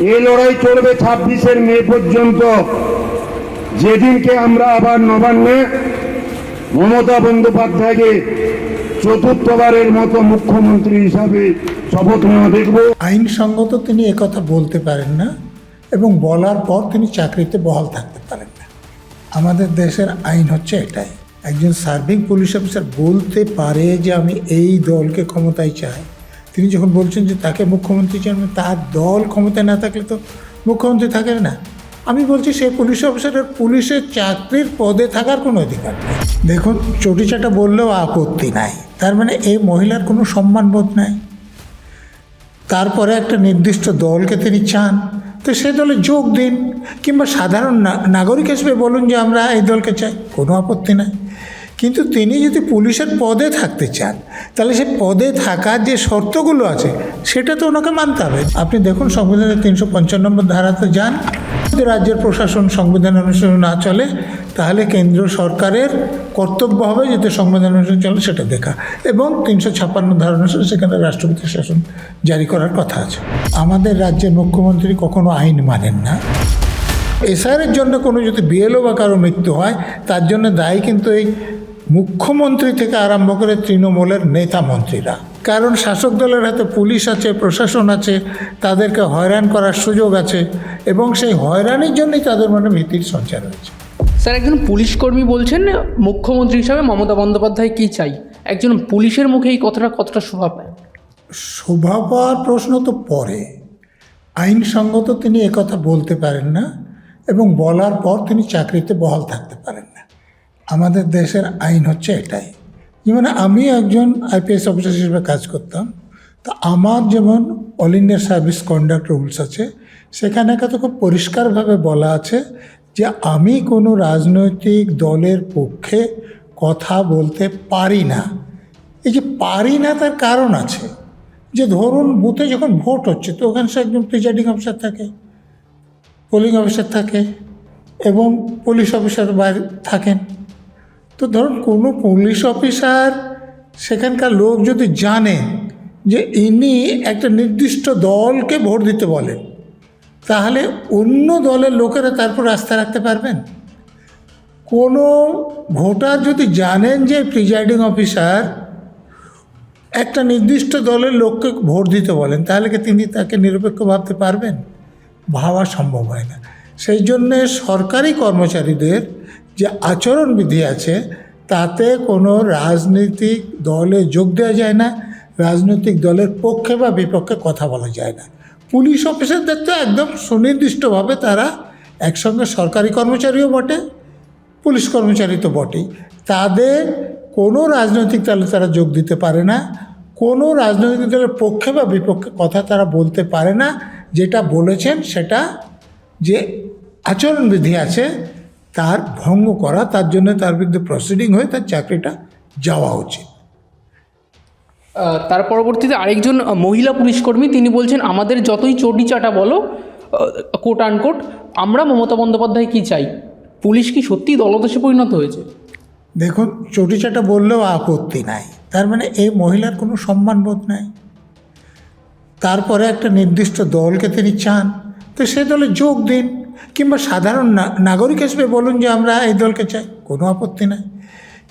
এই লড়াই চলবে ছাব্বিশের মে পর্যন্ত। যেদিনকে আমরা আবার নবান্নে মমতা বন্দ্যোপাধ্যায়কে চতুর্থবারের মতো মুখ্যমন্ত্রী হিসাবে শপথ নেওয়া দেখব। আইনসঙ্গত তিনি একথা বলতে পারেন না এবং বলার পর তিনি চাকরিতে বহাল থাকতে পারেন না। আমাদের দেশের আইন হচ্ছে এটাই। একজন সার্ভিং পুলিশ অফিসার বলতে পারে যে আমি এই দলকে ক্ষমতায় চাই। তিনি যখন বলছেন যে তাকে মুখ্যমন্ত্রী চান মানে তার দল ক্ষমতায় না থাকলে তো মুখ্যমন্ত্রী থাকেন না। আমি বলছি সেই পুলিশ অফিসারের পুলিশের চাকরির পদে থাকার কোনো অধিকার নেই। দেখুন, চটিচাটা বললেও আপত্তি নাই। তার মানে এই মহিলার কোনো সম্মানবোধ নাই। তারপরে একটা নির্দিষ্ট দলকে তিনি চান। তো সেই দলে যোগ দিন, কিংবা সাধারণ নাগরিক হিসেবে বলুন যে আমরা এই দলকে চাই, কোনো আপত্তি নাই। কিন্তু তিনি যদি পুলিশের পদে থাকতে চান, তাহলে সে পদে থাকার যে শর্তগুলো আছে, সেটা তো ওনাকে মানতে হবে। আপনি দেখুন, সংবিধানের তিনশো পঞ্চান্ন নম্বর ধারাতে যান। যদি রাজ্যের প্রশাসন সংবিধান অনুসরণ না চলে, তাহলে কেন্দ্র সরকারের কর্তব্য হবে যাতে সংবিধান অনুসরণ চলে, সেটা দেখা। এবং তিনশো ছাপ্পান্ন ধারা অনুসারে সেখানে রাষ্ট্রপতি শাসন জারি করার কথা আছে। আমাদের রাজ্যের মুখ্যমন্ত্রী কখনো আইন মানেন না। এসআরের জন্য কোনো যদি বিএলও বা কারও মৃত্যু হয়, তার জন্য দায়ী কিন্তু এই মুখ্যমন্ত্রী থেকে আরম্ভ করে তৃণমূলের নেতা মন্ত্রীরা। কারণ শাসক দলের হাতে পুলিশ আছে প্রশাসন আছে তাদেরকে হয়রান করার সুযোগ আছে এবং সেই হয়রানির জন্যই তাদের মনে ভীতির সঞ্চার হয়েছে। স্যার একজন পুলিশ কর্মী বলছেন মুখ্যমন্ত্রী হিসাবে মমতা বন্দ্যোপাধ্যায় কী চাই? একজন পুলিশের মুখে এই কথাটা কতটা শোভা পায়? শোভা পাওয়ার প্রশ্ন তো পরে। আইনসঙ্গত তিনি একথা বলতে পারেন না এবং বলার পর তিনি চাকরিতে বহাল থাকতে পারেন। আমাদের দেশের আইন হচ্ছে এটাই। যেমন আমি একজন আইপিএস অফিসার হিসেবে কাজ করতাম, তা আমার যেমন All India service conduct rules আছে, সেখানে কত খুব পরিষ্কারভাবে বলা আছে যে আমি কোনো রাজনৈতিক দলের পক্ষে কথা বলতে পারি না। এই যে পারি না তার কারণ আছে, যে ধরুন বুথে যখন ভোট হচ্ছে, তো ওখানে সে একজন প্রিজাইডিং অফিসার থাকে পোলিং অফিসার থাকে, এবং পুলিশ অফিসার বাইরে থাকেন। তো ধরুন কোনো পুলিশ অফিসার সেখানকার লোক যদি জানে যে ইনি একটা নির্দিষ্ট দলকে ভোট দিতে বলেন তাহলে অন্য দলের লোকেরা তারপর আস্থা রাখতে পারবেন? কোনো ভোটার যদি জানেন যে প্রিজাইডিং অফিসার একটা নির্দিষ্ট দলের লোককে ভোট দিতে বলেন, তাহলে কি তিনি তাকে নিরপেক্ষ ভাবতে পারবেন? ভাবা সম্ভব হয় না। সেই জন্যে সরকারি কর্মচারীদের যে আচরণবিধি আছে, তাতে কোনো রাজনৈতিক দলে যোগ দেওয়া যায় না, রাজনৈতিক দলের পক্ষে বা বিপক্ষে কথা বলা যায় না। পুলিশ অফিসারদের তো একদম সুনির্দিষ্টভাবে তারা একসঙ্গে সরকারি কর্মচারীও বটে, পুলিশ কর্মচারী তো বটেই। তাদের কোনো রাজনৈতিক দলে তারা যোগ দিতে পারে না, কোনো রাজনৈতিক দলের পক্ষে বা বিপক্ষে কথা তারা বলতে পারে না, যেটা বলেছেন সেটা যে আচরণবিধি আছে তার ভঙ্গ করা তার জন্য তার বিরুদ্ধে প্রসিডিং হয়ে তার চাকরিটা যাওয়া উচিত। তার পরবর্তীতে আরেকজন মহিলা পুলিশকর্মী তিনি বলছেন আমাদের যতই চটি চাটা বলো কোট আনকোট আমরা মমতা বন্দ্যোপাধ্যায় কী চাই? পুলিশ কি সত্যিই দলদেশে পরিণত হয়েছে? দেখুন চটিচাটা বললেও আপত্তি নাই। তার মানে এই মহিলার কোনো সম্মানবোধ নাই। তারপরে একটা নির্দিষ্ট দলকে তিনি চান তো সে দলে যোগ দিন। কিংবা সাধারণ নাগরিক হিসেবে বলুন যে আমরা এই দলকে চাই, কোনো আপত্তি নাই।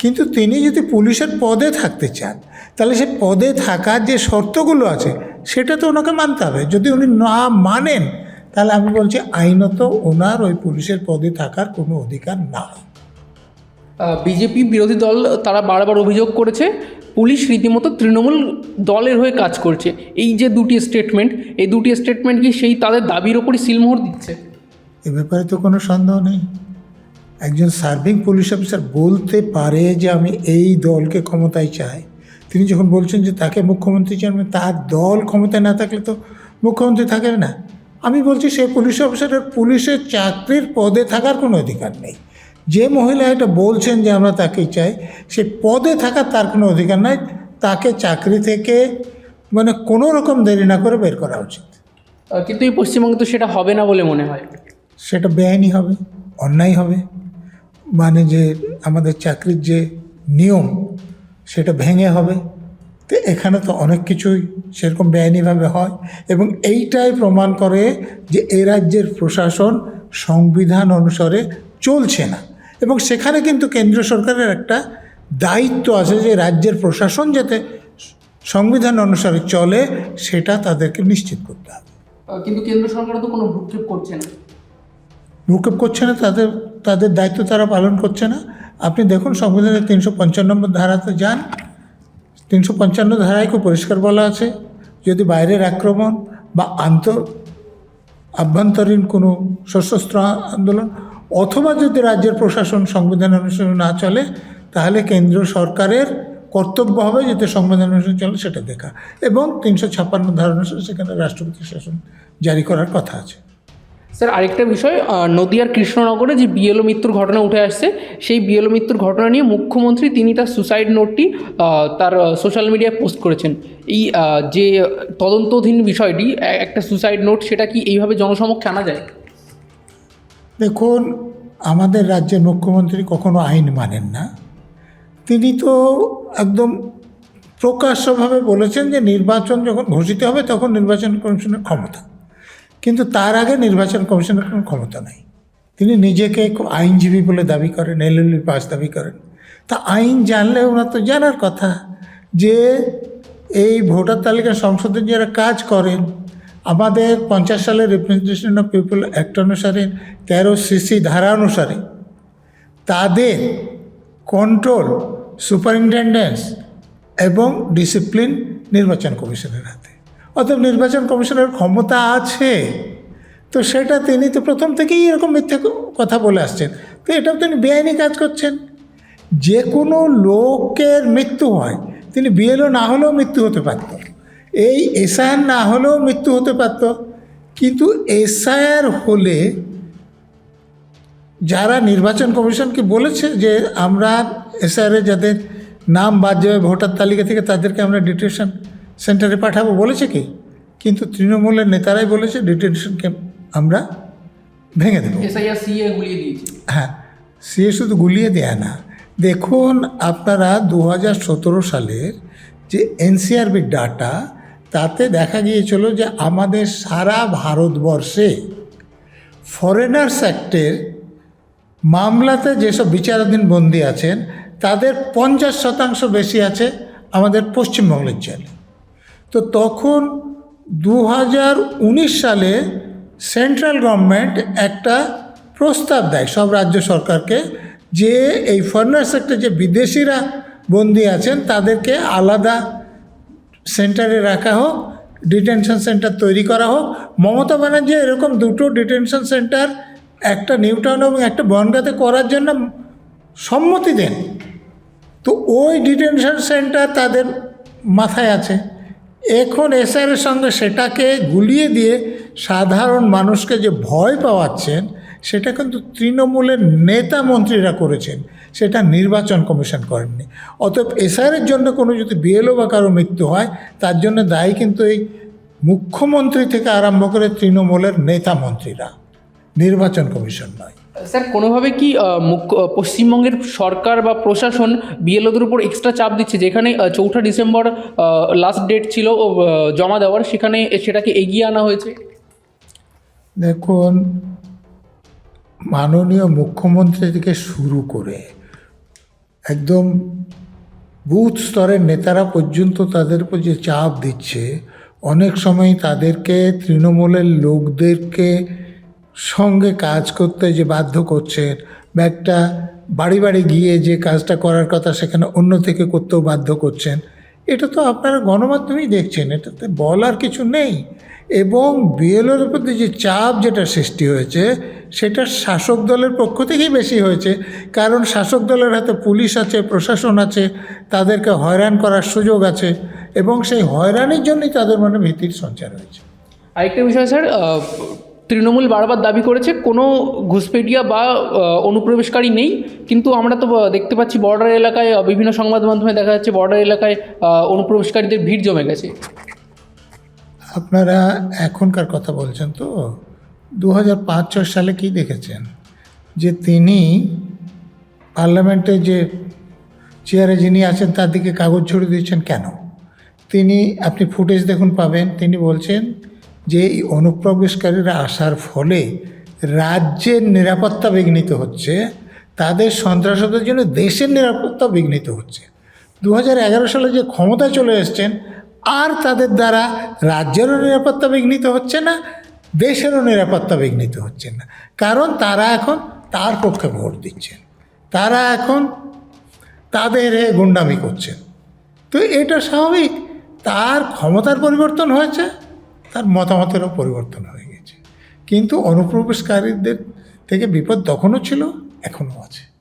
কিন্তু তিনি যদি পুলিশের পদে থাকতে চান, তাহলে সে পদে থাকার যে শর্তগুলো আছে, সেটা তো ওনাকে মানতে হবে। যদি উনি না মানেন, তাহলে আমি বলছি আইনত ওনার ওই পুলিশের পদে থাকার কোনো অধিকার নাই বিজেপি বিরোধী দল, তারা বারবার অভিযোগ করেছে, পুলিশ রীতিমতো তৃণমূল দলের হয়ে কাজ করছে। এই যে দুটি স্টেটমেন্ট এই দুটি স্টেটমেন্ট কি সেই তাদের দাবির ওপরই সিলমোহর দিচ্ছে? এ ব্যাপারে তো কোনো সন্দেহ নেই। একজন সার্ভিং পুলিশ অফিসার বলতে পারে যে আমি এই দলকে ক্ষমতায় চাই। তিনি যখন বলছেন যে তাকে মুখ্যমন্ত্রী চান মানে তার দল ক্ষমতায় না থাকলে তো মুখ্যমন্ত্রী থাকে না। আমি বলছি সেই পুলিশ অফিসারের পুলিশের চাকরির পদে থাকার কোনো অধিকার নেই। যে মহিলা এটা বলছেন যে আমরা তাকেই চাই, সে পদে থাকার তার কোনো অধিকার নাই। তাকে চাকরি থেকে মানে কোনো রকম দেরি না করে বের করা উচিত। কিন্তু এই পশ্চিমবঙ্গে তো সেটা হবে না বলে মনে হয়। সেটা বেআইনি হবে, অন্যায় হবে। মানে যে আমাদের চাকরির যে নিয়ম, সেটা ভেঙে হবে। তো এখানে তো অনেক কিছুই সেরকম বেআইনিভাবে হয় এবং এইটাই প্রমাণ করে যে এ রাজ্যের প্রশাসন সংবিধান অনুসারে চলছে না। এবং সেখানে কিন্তু কেন্দ্র সরকারের একটা দায়িত্ব আছে যে রাজ্যের প্রশাসন যাতে সংবিধান অনুসারে চলে, সেটা তাদেরকে নিশ্চিত করতে হবে। কিন্তু কেন্দ্র সরকার তো কোনো ভ্রুক্ষেপ করছে না। ভূক্ষেপ করছে না, তাদের তাদের দায়িত্ব তারা পালন করছে না। আপনি দেখুন, সংবিধানের তিনশো পঞ্চান্ন নম্বর ধারাতে যান। তিনশো পঞ্চান্ন ধারায় খুব পরিষ্কার বলা আছে, যদি বাইরের আক্রমণ বা আন্তর আভ্যন্তরীণ কোনো সশস্ত্র আন্দোলন অথবা যদি রাজ্যের প্রশাসন সংবিধান অনুসারে না চলে, তাহলে কেন্দ্র সরকারের কর্তব্য হবে যাতে সংবিধান অনুসারে চলে, সেটা দেখা। এবং তিনশো ছাপ্পান্ন ধারা অনুসারে সেখানে রাষ্ট্রপতি শাসন জারি করার কথা আছে। স্যার, আরেকটা বিষয় নদিয়ার কৃষ্ণনগরে যে বিএলও মৃত্যুর ঘটনা উঠে আসছে, সেই বিএলও মৃত্যুর ঘটনা নিয়ে মুখ্যমন্ত্রী তিনি তার সুসাইড নোটটি তার সোশ্যাল মিডিয়ায় পোস্ট করেছেন। এই যে তদন্তধীন বিষয়টি একটা সুসাইড নোট সেটা কি এইভাবে জনসমক্ষে আনা যায়? দেখুন, আমাদের রাজ্যের মুখ্যমন্ত্রী কখনো আইন মানেন না। তিনি তো একদম প্রকাশ্যভাবে বলেছেন যে নির্বাচন যখন ঘোষিত হবে, তখন নির্বাচন কমিশনের ক্ষমতা। কিন্তু তার আগে নির্বাচন কমিশনের কোনো ক্ষমতা নাই। তিনি নিজেকে আইনজীবী বলে দাবি করেন, এলএলবি পাস দাবি করেন। তা আইন জানলে ওনার তো জানার কথা যে এই ভোটার তালিকা সংসদে যারা কাজ করেন, আমাদের পঞ্চাশ সালের রিপ্রেজেন্টেশন অফ পিপল অ্যাক্ট অনুসারে, তেরো সিসি ধারা অনুসারে তাদের কন্ট্রোল সুপারিনটেন্ডেন্স এবং ডিসিপ্লিন নির্বাচন কমিশনের হাতে। অতএব নির্বাচন কমিশনের ক্ষমতা আছে। তো সেটা তিনি তো প্রথম থেকেই এরকম মিথ্যে কথা বলে আসছেন। তো এটাও তিনি বেআইনি কাজ করছেন। যে কোনো লোকের মৃত্যু হয়, তিনি বিএলও না হলেও মৃত্যু হতে পারত। এই এসআইআর না হলেও মৃত্যু হতে পারত। কিন্তু এসআইআর হলে যারা নির্বাচন কমিশনকে বলেছে যে আমরা এসআরে যাদের নাম বাদ যাবে ভোটার তালিকা থেকে তাদেরকে আমরা ডিটেনশন সেন্টারে পাঠাবো বলেছে কি? কিন্তু তৃণমূলের নেতারাই বলেছে ডিটেনশনকে আমরা ভেঙে দেবো। সিএ হ্যাঁ সে শুধু গুলিয়ে দেয় না। দেখুন আপনারা দু হাজার সতেরো সালের যে এনসিআরবি ডাটা তাতে দেখা গিয়েছিল যে আমাদের সারা ভারতবর্ষে ফরেনার্স অ্যাক্টের মামলাতে যেসব বিচারাধীন বন্দী আছেন তাদের পঞ্চাশ শতাংশ বেশি আছে আমাদের পশ্চিমবঙ্গের জেলে। তো তখন দু হাজার উনিশ সালে সেন্ট্রাল গভর্নমেন্ট একটা প্রস্তাব দেয় সব রাজ্য সরকারকে যে এই ফরেনার সেক্টর যে বিদেশিরা বন্দি আছেন, তাদেরকে আলাদা সেন্টারে রাখা হোক ডিটেনশন সেন্টার তৈরি করা হোক। মমতা ব্যানার্জি এরকম দুটো ডিটেনশন সেন্টার একটা নিউ টাউন এবং একটা বনগাঁতে করার জন্য সম্মতি দেন। তো ওই ডিটেনশন সেন্টার তাদের মাথায় আছে। এখন এসআরের সঙ্গে সেটাকে গুলিয়ে দিয়ে সাধারণ মানুষকে যে ভয় পাওয়াচ্ছেন, সেটা কিন্তু তৃণমূলের নেতা মন্ত্রীরা করেছেন। সেটা নির্বাচন কমিশন করেননি। অতএব এসআরের জন্য কোনো যদি বিএলও বা কারও মৃত্যু হয়, তার জন্য দায়ী কিন্তু এই মুখ্যমন্ত্রী থেকে আরম্ভ করে তৃণমূলের নেতা মন্ত্রীরা। নির্বাচন কমিশন নয়। স্যার, কোনোভাবে কি মুখ্য পশ্চিমবঙ্গের সরকার বা প্রশাসন বিএলওদের উপর এক্সট্রা চাপ দিচ্ছে? যেখানে চৌঠা ডিসেম্বর লাস্ট ডেট ছিল জমা দেওয়ার, সেখানে সেটাকে এগিয়ে আনা হয়েছে? দেখুন, মাননীয় মুখ্যমন্ত্রী থেকে শুরু করে একদম বুথ স্তরের নেতারা পর্যন্ত তাদের উপর যে চাপ দিচ্ছে, অনেক সময় তাদেরকে তৃণমূলের লোকদেরকে সঙ্গে কাজ করতে যে বাধ্য করছেন বা একটা বাড়ি বাড়ি গিয়ে যে কাজটা করার কথা সেখানে অন্য থেকে করতেও বাধ্য করছেন, এটা তো আপনারা গণমাধ্যমেই দেখছেন, এটাতে বলার কিছু নেই। এবং বিএলওর প্রতি যে চাপ যেটা সৃষ্টি হয়েছে, সেটা শাসক দলের পক্ষ থেকেই বেশি হয়েছে। কারণ শাসক দলের হাতে পুলিশ আছে, প্রশাসন আছে, তাদেরকে হয়রান করার সুযোগ আছে এবং সেই হয়রানির জন্যই তাদের মনে ভীতির সঞ্চার হয়েছে। আরেকটা বিষয়, স্যার তৃণমূল বারবার দাবি করেছে, কোনো ঘুষপেটিয়া বা অনুপ্রবেশকারী নেই। কিন্তু আমরা তো দেখতে পাচ্ছি বর্ডার এলাকায় বিভিন্ন সংবাদ মাধ্যমে দেখা যাচ্ছে বর্ডার এলাকায় অনুপ্রবেশকারীদের ভিড় জমে গেছে। আপনারা এখনকার কথা বলছেন তো? দু হাজার সালে কি দেখেছেন? যে তিনি পার্লামেন্টে যে চেয়ারে যিনি আছেন, তার দিকে কাগজ ছড়িয়ে দিয়েছেন কেন? তিনি, আপনি ফুটেজ দেখুন পাবেন, তিনি বলছেন যে এই অনুপ্রবেশকারীরা আসার ফলে রাজ্যের নিরাপত্তা বিঘ্নিত হচ্ছে, তাদের সন্ত্রাসদের জন্য দেশের নিরাপত্তা বিঘ্নিত হচ্ছে। দু হাজার এগারো সালে যে ক্ষমতা চলে এসছেন, আর তাদের দ্বারা রাজ্যেরও নিরাপত্তা বিঘ্নিত হচ্ছে না, দেশেরও নিরাপত্তা বিঘ্নিত হচ্ছে না। কারণ তারা এখন তার পক্ষে ভোট দিচ্ছেন। তারা এখন তাদের গুন্ডামি করছেন। তো এটা স্বাভাবিক। তার ক্ষমতার পরিবর্তন হয়েছে। তার মতামতেরও পরিবর্তন হয়ে গেছে। কিন্তু অনুপ্রবেশকারীদের থেকে বিপদ তখনও ছিল এখনও আছে।